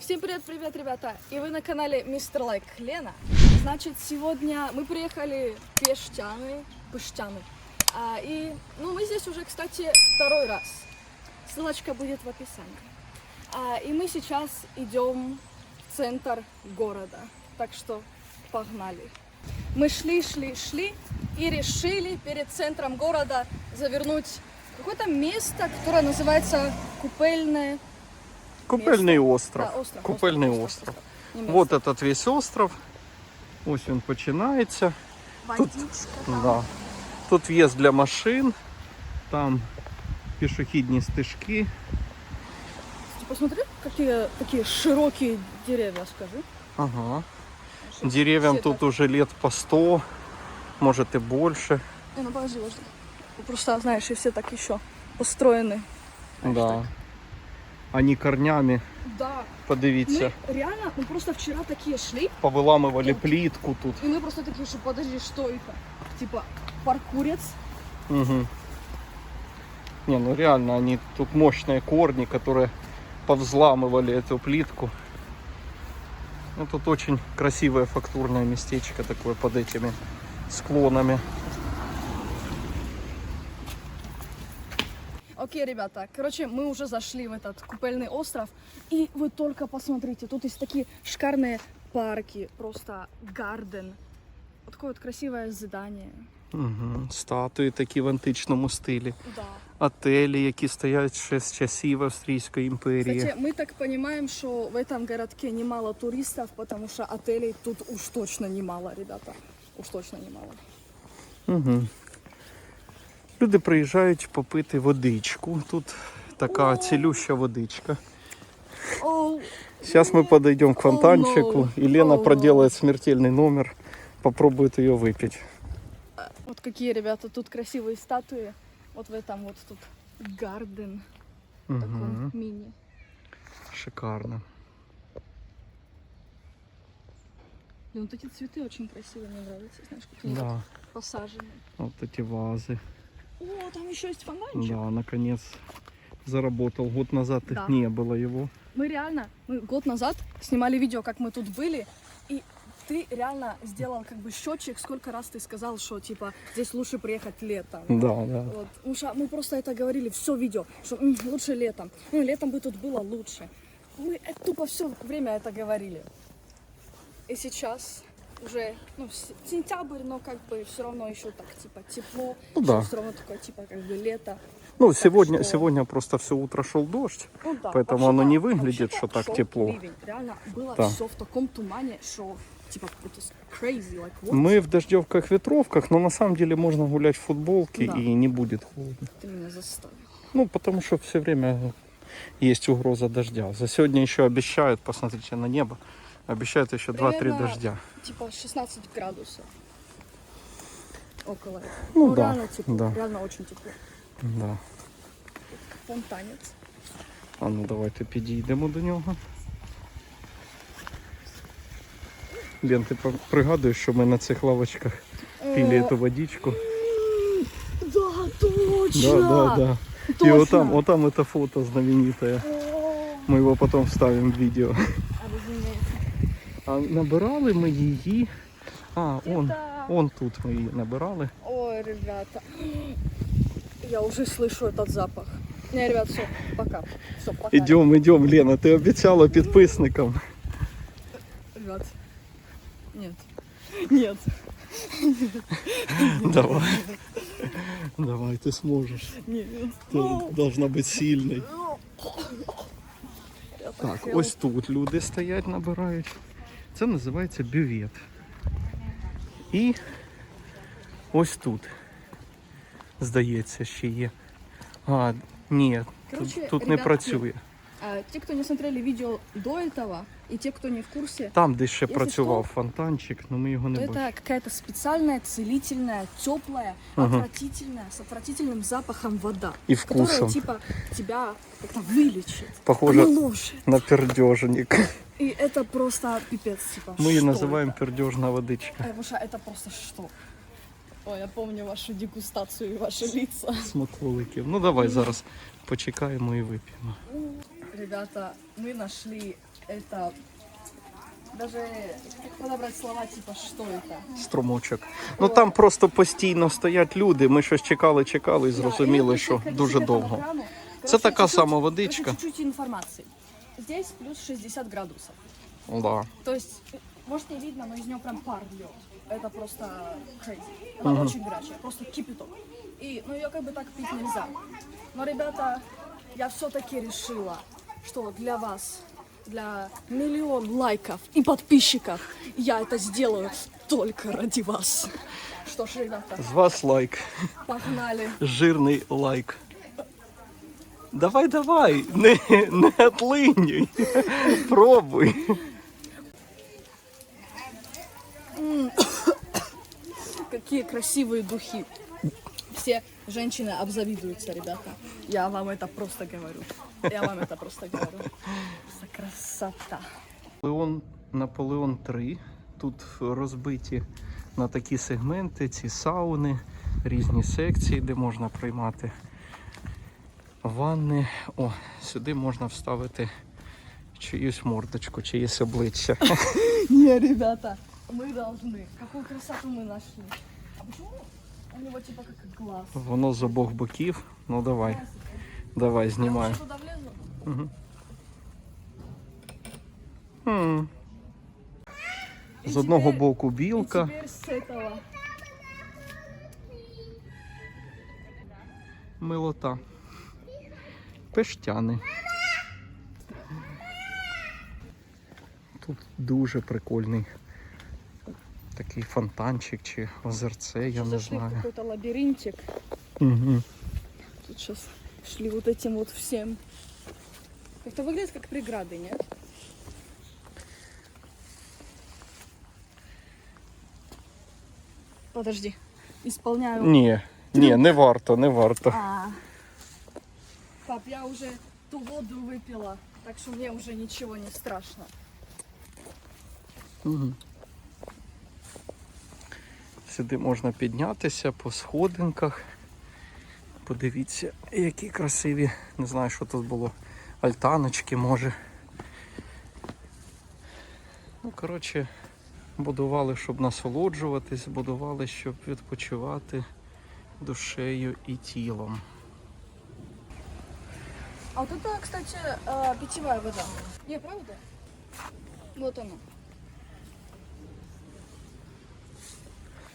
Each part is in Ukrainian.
Всем привет, привет, ребята! И вы на канале Мистер Лайк Лена. Значит, сегодня мы приехали в Песчаны, Песчаны. А, и, ну, мы здесь уже, кстати, второй раз. Ссылочка будет в описании. А, и мы сейчас идем в центр города. Так что погнали. Мы шли, шли, шли и решили перед центром города завернуть в какое-то место, которое называется Купельное Купельний Место. остров. Да, остров, Купельний остров, остров. остров, Не место. Вот этот весь остров. Ось він починається. Водичка там. Да. Тут в'їзд для машин, там пішохідні стежки. Ты посмотри, какие такие широкие деревья, скажи. Ага. Деревьям Все тут так. уже лет по 100, может и больше. Не, ну подожди, подожди. Ну, Просто, знаешь, и все так еще построены. Знаешь, Да. так. Они корнями, Да. подивіться, Мы реально, мы просто вчера такие шли, повиламували плитку тут. и мы просто такие, что подожди, что это? Типа паркурец. Угу. Не, ну реально, они тут мощные корни, которые повзламывали эту плитку. Ну, тут очень красивое фактурное местечко такое под этими склонами. Окей, ребята, короче, мы уже зашли в этот купельный остров, и вы только посмотрите, тут есть такие шикарные парки, просто гарден. Вот такое вот красивое здание. Угу. Статуї такі в античному стилі. Да. Отелі, які стоять ще з часів Австрійської імперії. Кстати, мы так понимаем, что в этом городке немало туристов, потому что отелей тут уж точно немало, ребята. Уж точно немало. Угу. Люди приїжджають попити водичку. Тут така цілюща водичка. Сейчас мы подойдем к фонтанчику, и Лена проделает смертельный номер, попробует ее выпить. вот какие, ребята, тут красивые статуи. Вот в этом вот тут гарден такой мини. Шикарно. Блин, вот эти цветы очень красивые, мне нравятся, знаешь, какие вот Да, посажены. вот эти вазы. О, там еще есть фонтанчик. Да, наконец заработал. Год назад Да. их не было его. Мы реально, мы год назад снимали видео, как мы тут были, и ты реально сделал как бы счетчик, сколько раз ты сказал, что типа здесь лучше приехать летом. Да, да. Вот. Потому что мы просто это говорили все видео, что «М, лучше летом. Ну, летом бы тут было лучше. Мы э, тупо все время это говорили. И сейчас уже ну, сентябрь, но как бы все равно еще так типа тепло. Ну да. Все равно такое типа как бы лето. Ну, сегодня, что- сегодня просто все утро шел дождь. Ну да, Поэтому оно не выглядит, что так тепло. ливень. Реально было Да. все в таком тумане, что типа crazy, like what? Мы в дождевках, ветровках, но на самом деле можно гулять в футболке Да. и не будет холодно. Ты меня заставил. Ну, потому что все время есть угроза дождя. За сегодня еще обещают, посмотрите на небо, обещают еще 2-3 Примерно дождя. Типа 16 градусов. Около этого. Ну да, реально тепло, да. реально очень тепло. Да. Фонтанец. А ну давайте підійдемо до нього. Лен, ти при- пригадуєш, що ми на цих лавочках пили О, цю водичку? Да, точно! Да, да, да. И Точно! вот там, вот там это фото знаменитое. О, Мы его потом вставим в видео. обалдеть. А набирали ми її. А, он, Это- он тут ми її набирали. Ой, ребята. Я уже слышу этот запах. Не, ребят, все, пока. Все, пока. Ідем, ідем, Лена, ти обіцяла підписникам. Ребят. Нет. Нет. Давай. Давай, ти зможеш. Нет. Ти должна бути сильною. Я Так, хотела. ось тут люди стоять, набирають. Це називається бювет. І ось тут, здається, ще є. А, ні, Короче, тут, тут не ребятки, працює. А, те, кто не смотрели видео до этого, и те, кто не в курсе, Там десь ще Якщо працював фонтанчик, але ми його не то бачимо. это какая-то специальная, целительная, теплая, Ага. отвратительная, с отвратительным запахом вода. И Которая вкусом. типа тебя как-то вылечит, Похоже омоложит. на пердежник. И это просто пипец, типа. Ми її что називаємо это? пердежна водичка. Э, Потому что это просто что? Ой, я помню вашу дегустацию и ваши лица. Смаколиків. Ну давай зараз почекаємо і вип'ємо. Ребята, мы нашли это даже как подобрать слова типа что это. Струмочок. Ну там просто постійно стоять люди. Ми щось чекали, чекали і зрозуміли, Да, и що вот, дуже ходите по довго. экрану. Це Короче, така чуть-чуть- сама водичка. короче, Чуть-чуть информации. Здесь плюс 60 градусов. Да. То есть, может не видно, но из него прям пар льет. Это просто crazy. Она очень горячая, просто кипяток. И, ну, ее как бы так пить нельзя. Но, ребята, я все-таки решила, что для вас, для миллион лайков и подписчиков, я это сделаю только ради вас. Что ж, ребята, З вас лайк. погнали. Жирний лайк. Давай, давай, не, не отлинюй. Пробуй. Какие красивые духи. Все женщины обзавидуются, ребята. Я вам это просто говорю. Я вам это просто говорю. Просто красота. Наполеон, Наполеон 3. Тут розбиті на такі сегменти ці сауни, різні секції, де можна приймати ванни. О, сюди можна вставити чиюсь мордочку, чиєсь обличчя. Не, ребята, мы должны. Какую красоту мы нашли. А почему у него типа как глаз? Воно з обох боків. Ну давай, давай, Я знімаю. вообще туда влезу? Хм. И З одного теперь- боку И білка. теперь с этого. Милота. Пештяни. Тут дуже прикольний такий фонтанчик чи озерце, я не Зашли в знаю. какой-то лабиринтик. Угу. Тут сейчас шли вот этим вот всем. Как-то выглядит как преграды, нет? Подожди. Исполняю. Ні, ні, не варто, не варто. А. Пап, я уже ту воду выпила, так что мне уже ничего не страшно. Угу. Сюди можна піднятися по сходинках. Подивіться, які красиві. Не знаю, що тут було. Альтаночки може. Ну, коротше, будували, щоб насолоджуватись, будували, щоб відпочивати душею і тілом. А вот это, кстати, э, питьевая вода. Не, правда? Вот она.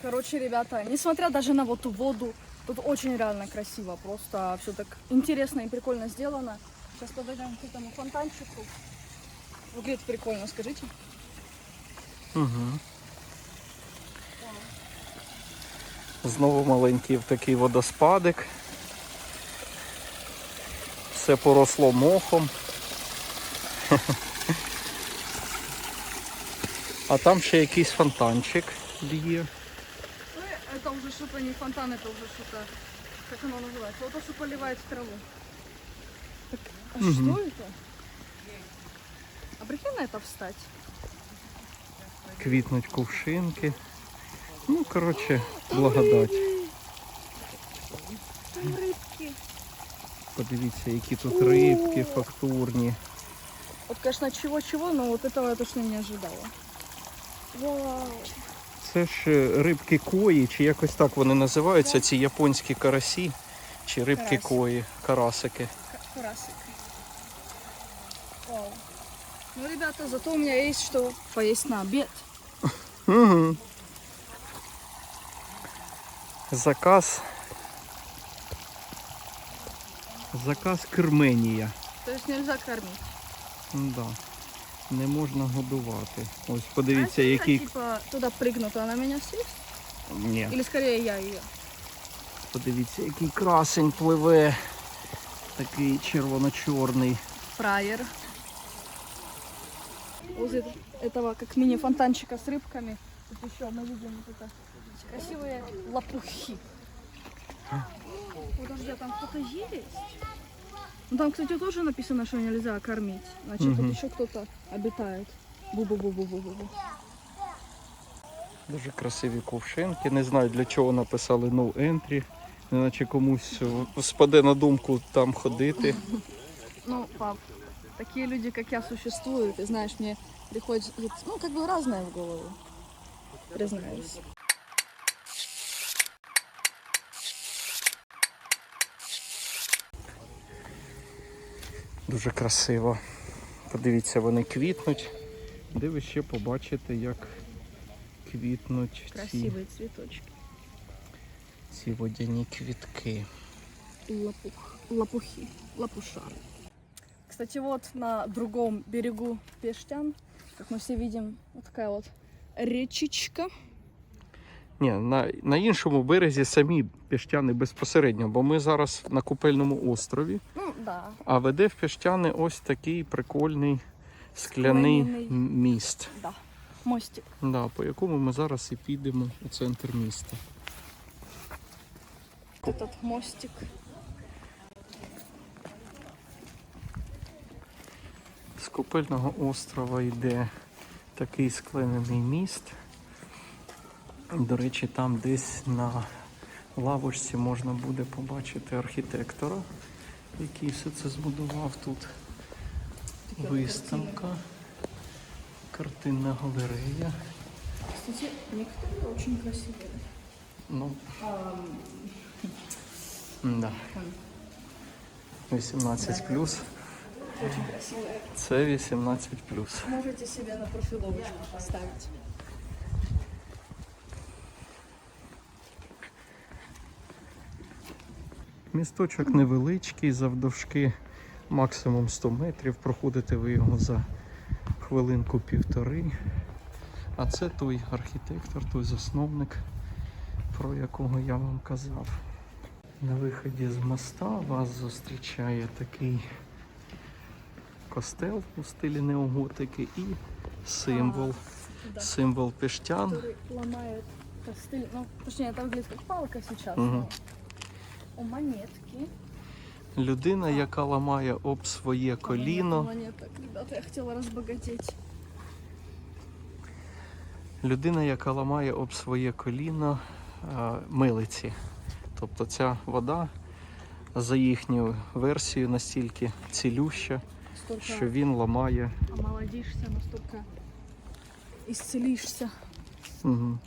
Короче, ребята, несмотря даже на вот ту воду, тут очень реально красиво. Просто все так интересно и прикольно сделано. Сейчас подойдем к этому фонтанчику. Выглядит прикольно, скажите. Угу. Знову маленький такий водоспадик. Все поросло мохом. А там ще якийсь фонтанчик є. Ну, это уже что-то не фонтан, это уже что-то, как оно называется, вот то, что поливает в траву. Так, а Мгм. что это? А прикинь на это встать? Квітнуть кувшинки. Ну, коротше, благодать. Там рыбки. Подивіться, які тут рибки фактурні. Вот, конечно, чего-чего, но вот этого я точно не ожидала. Вау. Це ж е, рибки кої, чи якось так вони називаються, ці японські карасі, чи рибки Карасі. кої, карасики. К- Карасик. Вау. Ну, ребята, зато у меня есть что поесть на обед. Угу. Заказ. Заказ Керменія. То есть нельзя кормить. Да. Не можна годувати. Ось подивіться, а если який. я, типа, туда прыгну, то она меня съест? Ні. Или скорее я ее? Подивіться, який красень пливе. Такий червоно-чорний. Фраер. Возле этого как мини-фонтанчика с рыбками. Тут еще мы видим вот это красивые лопухи. Подожди, а там кто-то есть? Ну там, кстати, тоже написано, что нельзя кормить. Значит, Мгм. тут еще кто-то обитает. Бу-бу-бу-бу-бу-бу. Дуже красиві ковшинки. Не знаю для чого написали no entry. Неначе комусь е, спаде на думку там ходити. Ну, пап, такие люди, как я, существуют. И знаешь, мне приходит, ну, как бы разное в голову. Признаюсь. Дуже красиво. Подивіться, вони квітнуть. Де ви ще побачите, як квітнуть ці, Красивые цветочки. ці водяні квітки. Лопух, лопухи, лопушары. Кстати, вот на другом берегу Пештян, как мы все видим, вот такая вот речечка. Ні, на, на іншому березі самі піщани безпосередньо, бо ми зараз на купельному острові, Ну, да. а веде в піщани ось такий прикольний скляний Скляний. міст, Да. Мостик. да, по якому ми зараз і підемо у центр міста. Этот мостик. З купельного острова йде такий скленений міст. До речі, там десь на лавочці можна буде побачити архітектора, який все це збудував тут. Виставка, картинна галерея. Кстати, некоторые очень красивые. Ну, да. 18 плюс. Очень красивые. Це 18 плюс. Можете себе на профиловочку поставить. Місточок невеличкий, завдовжки максимум 100 метрів. Проходите ви його за хвилинку-півтори. А це той архітектор, той засновник, про якого я вам казав. На виході з моста вас зустрічає такий костел у стилі неоготики і символ. Да. Символ піштян. Который ломает костыль. Ну, точнее, это выглядит как палка сейчас. Мгм. У монетки. Людина, яка ламає об своє коліно. Монеток. Ребята, я хотела разбогатеть. Людина, яка ламає об своє коліно милиці. Тобто ця вода, за їхньою версією, настільки цілюща, Столько що він ламає. омолодишься, настолько исцелишься. Угу.